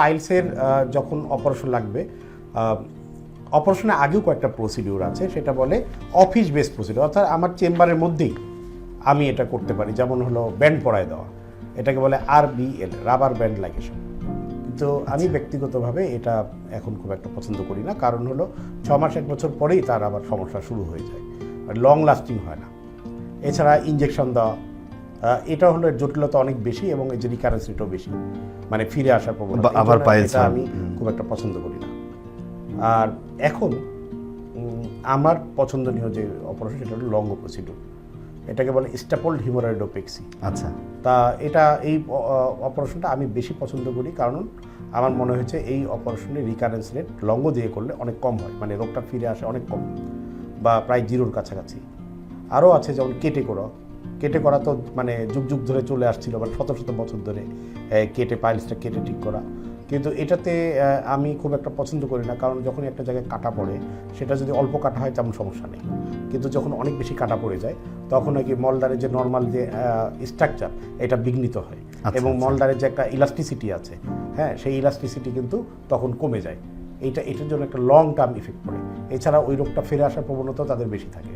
পাইলসের যখন অপারেশন লাগবে অপারেশনের আগেও কয়েকটা প্রসিডিউর আছে সেটা বলে অফিস বেস প্রসিডিউর অর্থাৎ আমার চেম্বারের মধ্যেই আমি এটা করতে পারি। যেমন হলো ব্যান্ড পরায় দেওয়া এটাকে বলে R BL rubber band ligation কিন্তু আমি ব্যক্তিগতভাবে এটা এখন খুব একটা পছন্দ করি না কারণ হলো ছ মাস এক বছর পরেই তার আবার সমস্যা শুরু হয়ে যায় লং লাস্টিং হয় না। এছাড়া ইঞ্জেকশন দেওয়া এটা হলো জটিলতা অনেক বেশি এবং এই যে রিকারেন্স রেটও বেশি। মানে ফিরে আসার প্রবণতা। আবার এটা আমি খুব একটা পছন্দ করি না। আর এখন আমার পছন্দনীয় যে অপারেশন সেটা হলো লঙ্গ প্রসিডিউর এটাকে বলে স্টাপল হিমোরাইডোপেক্সি আচ্ছা। তা এটা এই অপারেশনটা আমি বেশি পছন্দ করি কারণ আমার মনে হয়েছে এই অপারেশনের রিকারেন্স রেট লঙ্গ দিয়ে করলে অনেক কম হয়। মানে রোগটা ফিরে আসে অনেক কম বা প্রায় জিরোর কাছাকাছি। আরও আছে যেমন কেটে করা কেটে করা তো মানে যুগ যুগ ধরে চলে আসছিল মানে শত শত বছর ধরে কেটে পাইলসটা কেটে ঠিক করা। কিন্তু এটাতে আমি খুব একটা পছন্দ করি না কারণ যখন একটা জায়গায় কাটা পড়ে সেটা যদি অল্প কাটা হয় তেমন সমস্যা নেই। কিন্তু যখন অনেক বেশি কাটা পড়ে যায় তখন নাকি মলদারের যে নর্মাল যে স্ট্রাকচার এটা বিঘ্নিত হয়। আচ্ছা, এবং আচ্ছা। মলদারের যে একটা ইলাস্টিসিটি আছে হ্যাঁ সেই ইলাস্টিসিটি কিন্তু তখন কমে যায়। এইটা এটার জন্য একটা লং টার্ম ইফেক্ট পড়ে। এছাড়া ওই রোগটা ফিরে আসার প্রবণতাও তাদের বেশি থাকে।